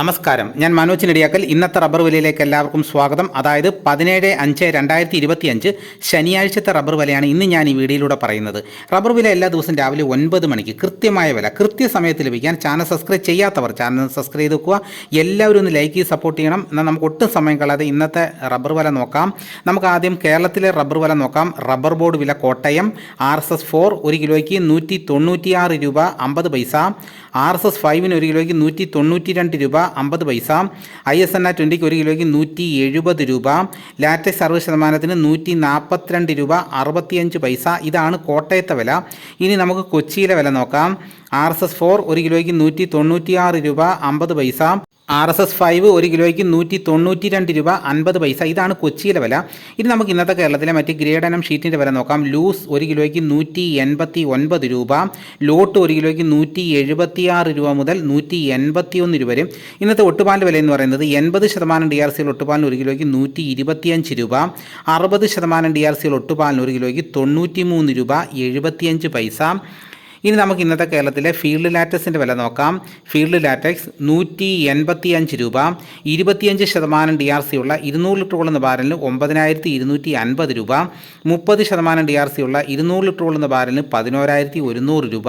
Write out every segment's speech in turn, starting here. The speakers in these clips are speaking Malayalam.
നമസ്കാരം. ഞാൻ മനോജ് നെടിയാക്കൽ. ഇന്നത്തെ റബ്ബർ വിലയിലേക്ക് എല്ലാവർക്കും സ്വാഗതം. അതായത് പതിനേഴ് അഞ്ച് രണ്ടായിരത്തി ഇരുപത്തി അഞ്ച് ശനിയാഴ്ചത്തെ റബ്ബർ വിലയാണ് ഇന്ന് ഞാൻ ഈ വീഡിയോയിലൂടെ പറയുന്നത്. റബ്ബർ വില എല്ലാ ദിവസവും രാവിലെ ഒൻപത് മണിക്ക് കൃത്യമായ വില കൃത്യസമയത്ത് ലഭിക്കാൻ ചാനൽ സബ്സ്ക്രൈബ് ചെയ്യാത്തവർ ചാനൽ സബ്സ്ക്രൈബ് ചെയ്ത് വെക്കുക. എല്ലാവരും ഒന്ന് ലൈക്ക് ചെയ്ത് സപ്പോർട്ട് ചെയ്യണം. എന്നാൽ നമുക്ക് ഒട്ടും സമയം കളയാതെ ഇന്നത്തെ റബ്ബർ വില നോക്കാം. നമുക്ക് ആദ്യം കേരളത്തിലെ റബ്ബർ വില നോക്കാം. റബ്ബർ ബോർഡ് വില Kottayam R S S four ഒരു കിലോയ്ക്ക് നൂറ്റി തൊണ്ണൂറ്റിയാറ് രൂപ അമ്പത് പൈസ ആർ എസ് എസ് ഫൈവിന് ഒരു കിലോയ്ക്ക് നൂറ്റി തൊണ്ണൂറ്റി രണ്ട് രൂപ അമ്പത് paisa. I S N R ട്വന്റിക്ക് ഒരു കിലോയ്ക്ക് നൂറ്റി എഴുപത് രൂപ. ലാറ്റസ് അറുപത് ശതമാനത്തിന് നൂറ്റി നാൽപ്പത്തിരണ്ട് രൂപ അറുപത്തിയഞ്ച് പൈസ. ഇതാണ് കോട്ടയത്തെ വില. ഇനി നമുക്ക് കൊച്ചിയിലെ വില നോക്കാം. ആർ എസ് എസ് ഫോർ ഒരു കിലോയ്ക്ക് നൂറ്റി തൊണ്ണൂറ്റിയാറ് രൂപ അമ്പത് പൈസ. ആർ എസ് എസ് ഫൈവ് ഒരു കിലോയ്ക്ക് നൂറ്റി തൊണ്ണൂറ്റി രണ്ട് രൂപ അൻപത് പൈസ. ഇതാണ് കൊച്ചിയിലെ വില. ഇനി നമുക്ക് ഇന്നത്തെ കേരളത്തിലെ മറ്റ് ഗ്രേഡനം ഷീറ്റിന്റെ വില നോക്കാം. ലൂസ് ഒരു കിലോയ്ക്ക് നൂറ്റി എൺപത്തി ഒൻപത് രൂപ. ലോട്ട് ഒരു കിലോയ്ക്ക് നൂറ്റി എഴുപത്തിയാറ് രൂപ മുതൽ നൂറ്റി എൺപത്തി ഒന്ന് രൂപ വരെ. ഇന്നത്തെ ഒട്ടുപാലിന്റെ വില എന്ന് പറയുന്നത് എൺപത് ശതമാനം ഡി ആർ സിയിൽ ഒട്ടുപാലിന് ഒരു കിലോയ്ക്ക് നൂറ്റി ഇരുപത്തിയഞ്ച് രൂപ. അറുപത് ശതമാനം ഡി ആർ സിയിൽ ഒട്ടുപാലിന് ഒരു കിലോയ്ക്ക് തൊണ്ണൂറ്റി മൂന്ന് രൂപ എഴുപത്തിയഞ്ച് പൈസ. ഇനി നമുക്ക് ഇന്നത്തെ കേരളത്തിലെ ഫീൽഡ് ലാറ്റക്സിന്റെ വില നോക്കാം. ഫീൽഡ് ലാറ്റക്സ് നൂറ്റി എൺപത്തി അഞ്ച് രൂപ. ഇരുപത്തിയഞ്ച് ശതമാനം ഡി ആർ സി ഉള്ള ഇരുന്നൂറ് ലിറ്റർ കൊള്ളുന്ന ബാരലിന് ഒമ്പതിനായിരത്തി ഇരുന്നൂറ്റി അൻപത് രൂപ. മുപ്പത് ശതമാനം ഡി ആർ സി ഉള്ള ഇരുന്നൂറ് ലിറ്റർ കൊള്ളുന്ന ബാരലിന് പതിനോരായിരത്തി ഒരുന്നൂറ് രൂപ.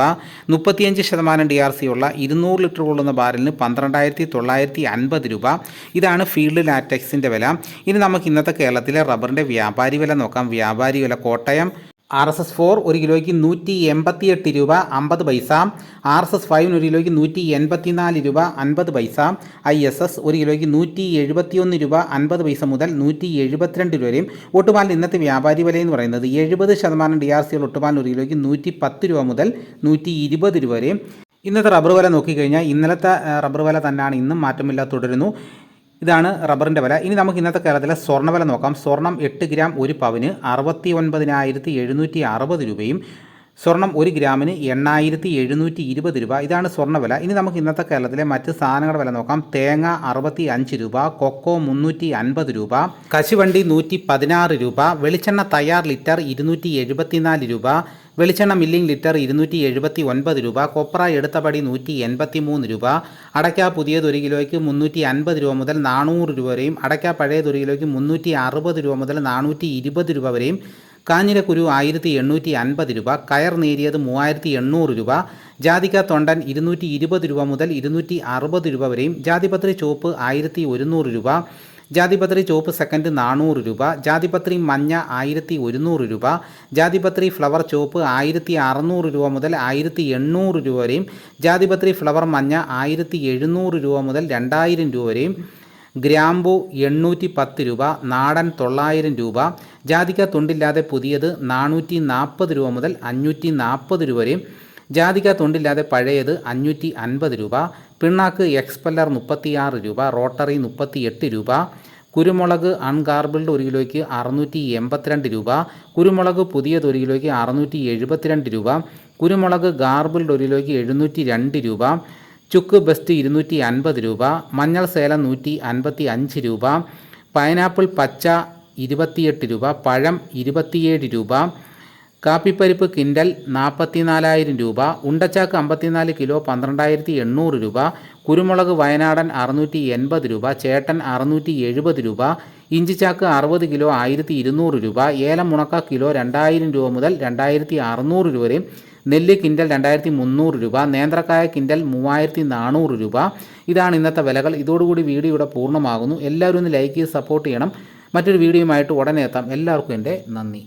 മുപ്പത്തിയഞ്ച് ശതമാനം ഡി ആർ സി ഉള്ള ഇരുന്നൂറ് ലിറ്റർ കൊള്ളുന്ന ബാരലിന് പന്ത്രണ്ടായിരത്തി തൊള്ളായിരത്തി അൻപത് രൂപ. ഇതാണ് ഫീൽഡ് ലാറ്റക്സിന്റെ വില. ഇനി നമുക്ക് ഇന്നത്തെ കേരളത്തിലെ റബ്ബറിന്റെ വ്യാപാരി വില നോക്കാം. വ്യാപാരി വില Kottayam. R S S four ഒരു കിലോയ്ക്ക് നൂറ്റി എൺപത്തിയെട്ട് രൂപ അമ്പത് പൈസ ആർ എസ് എസ് ഫൈവിന് ഒരു കിലോയ്ക്ക് നൂറ്റി എൺപത്തിനാല് രൂപ അൻപത് പൈസ ഐ എസ് എസ് ഒരു കിലോയ്ക്ക് നൂറ്റി എഴുപത്തിയൊന്ന് രൂപ അൻപത് പൈസ മുതൽ നൂറ്റി എഴുപത്തിരണ്ട് രൂപ വരെയും ഒട്ടുപാലിന് ഇന്നത്തെ വ്യാപാരി വില എന്ന് പറയുന്നത് എഴുപത് ശതമാനം ഡി ആർ സികൾ ഒട്ടുപാലിന് ഒരു കിലോയ്ക്ക് നൂറ്റി പത്ത് രൂപ മുതൽ നൂറ്റി ഇരുപത് രൂപ വരെയും ഇന്നത്തെ റബ്ബർ വില നോക്കിക്കഴിഞ്ഞാൽ ഇന്നലത്തെ റബ്ബർ വില തന്നെയാണ് ഇന്നും മാറ്റമില്ലാതെ തുടരുന്നു. ഇതാണ് റബ്ബറിന്റെ വില. ഇനി നമുക്ക് ഇന്നത്തെ കേരളത്തിലെ സ്വർണ വില നോക്കാം. സ്വർണം എട്ട് ഗ്രാം ഒരു പവന് അറുപത്തി ഒൻപതിനായിരത്തി എഴുന്നൂറ്റി അറുപത് രൂപയും സ്വർണം ഒരു ഗ്രാമിന് എണ്ണായിരത്തി എഴുന്നൂറ്റി ഇരുപത് രൂപ. ഇതാണ് സ്വർണവില. ഇനി നമുക്ക് ഇന്നത്തെ കേരളത്തിലെ മറ്റ് സാധനങ്ങളുടെ വില നോക്കാം. തേങ്ങ അറുപത്തി അഞ്ച് രൂപ കൊക്കോ മുന്നൂറ്റി അൻപത് രൂപ കശുവണ്ടി നൂറ്റി പതിനാറ് രൂപ വെളിച്ചെണ്ണ തയ്യാർ ലിറ്റർ ഇരുന്നൂറ്റി എഴുപത്തിനാല് രൂപ വെളിച്ചെണ്ണ മില്ലിംഗ് ലിറ്റർ ഇരുന്നൂറ്റി എഴുപത്തി ഒൻപത് രൂപ കൊപ്ര എടുത്തപടി നൂറ്റി എൺപത്തി മൂന്ന് രൂപ അടയ്ക്ക പുതിയത് ഒരു കിലോയ്ക്ക് മുന്നൂറ്റി അൻപത് രൂപ മുതൽ നാനൂറ് രൂപ വരെയും അടയ്ക്ക പഴയത് ഒരു കിലോയ്ക്ക് മുന്നൂറ്റി അറുപത് രൂപ മുതൽ നാനൂറ്റി ഇരുപത് രൂപ വരെയും കാഞ്ഞിരക്കുരു ആയിരത്തി എണ്ണൂറ്റി അൻപത് രൂപ കയർ നേരിയത് മൂവായിരത്തി എണ്ണൂറ് രൂപ ജാതിക്ക തൊണ്ടൻ ഇരുന്നൂറ്റി ഇരുപത് രൂപ മുതൽ ഇരുന്നൂറ്റി അറുപത് രൂപ വരെയും ജാതിപത്രി ചോപ്പ് ആയിരത്തി ഒരുന്നൂറ് രൂപ ജാതിപത്രി ചുവപ്പ് സെക്കൻഡ് നാനൂറ് രൂപ ജാതിപത്രി മഞ്ഞ ആയിരത്തി ഒരുന്നൂറ് രൂപ ജാതിപത്രി ഫ്ലവർ ചുവപ്പ് ആയിരത്തി അറുന്നൂറ് രൂപ മുതൽ ആയിരത്തി എണ്ണൂറ് രൂപ വരെയും ജാതിപത്രി ഫ്ലവർ മഞ്ഞ ആയിരത്തി എഴുന്നൂറ് രൂപ മുതൽ രണ്ടായിരം രൂപ വരെയും ഗ്രാമ്പു എണ്ണൂറ്റി പത്ത് രൂപ നാടൻ തൊള്ളായിരം രൂപ ജാതിക്ക തുണ്ടില്ലാതെ പുതിയത് നാനൂറ്റി നാൽപ്പത് രൂപ മുതൽ അഞ്ഞൂറ്റി നാൽപ്പത് രൂപ വരെയും ജാതിക്ക തൊണ്ടില്ലാതെ പഴയത് അഞ്ഞൂറ്റി അൻപത് രൂപ പിണ്ണാക്ക് എക്സ്പെല്ലർ മുപ്പത്തിയാറ് രൂപ റോട്ടറി മുപ്പത്തിയെട്ട് രൂപ കുരുമുളക് അൺഗാർബിൾഡ് ഒരു കിലോയ്ക്ക് അറുന്നൂറ്റി എൺപത്തിരണ്ട് രൂപ കുരുമുളക് പുതിയത് ഒരു കിലോയ്ക്ക് അറുന്നൂറ്റി എഴുപത്തിരണ്ട് രൂപ കുരുമുളക് ഗാർബിൾഡ് ഒരു കിലോയ്ക്ക് എഴുന്നൂറ്റി രണ്ട് രൂപ ചുക്ക് ബെസ്റ്റ് ഇരുന്നൂറ്റി അൻപത് രൂപ മഞ്ഞൾ സേലം നൂറ്റി അൻപത്തി അഞ്ച് രൂപ പൈനാപ്പിൾ പച്ച ഇരുപത്തിയെട്ട് രൂപ പഴം ഇരുപത്തിയേഴ് രൂപ കാപ്പിപ്പരിപ്പ് കിൻഡൽ നാൽപ്പത്തിനാലായിരം രൂപ ഉണ്ടച്ചാക്ക് അമ്പത്തിനാല് കിലോ പന്ത്രണ്ടായിരത്തി എണ്ണൂറ് രൂപ കുരുമുളക് വയനാടൻ അറുന്നൂറ്റി എൺപത് രൂപ ചേട്ടൻ അറുന്നൂറ്റി എഴുപത് രൂപ ഇഞ്ചിച്ചാക്ക് അറുപത് കിലോ ആയിരത്തി ഇരുന്നൂറ് രൂപ ഏലം മുണക്ക കിലോ രണ്ടായിരം രൂപ മുതൽ രണ്ടായിരത്തി അറുന്നൂറ് രൂപ വരെയും നെല്ല് കിൻഡൽ രണ്ടായിരത്തി മുന്നൂറ് രൂപ നേന്ത്രക്കായ കിൻഡൽ മൂവായിരത്തി നാനൂറ് രൂപ. ഇതാണ് ഇന്നത്തെ വിലകൾ. ഇതോടുകൂടി വീഡിയോ ഇവിടെ പൂർണമാകുന്നു. എല്ലാവരും ഒന്ന് ലൈക്ക് ചെയ്ത് സപ്പോർട്ട് ചെയ്യണം. മറ്റൊരു വീഡിയോയുമായിട്ട് ഉടനെ എത്താം. എല്ലാവർക്കും എന്റെ നന്ദി.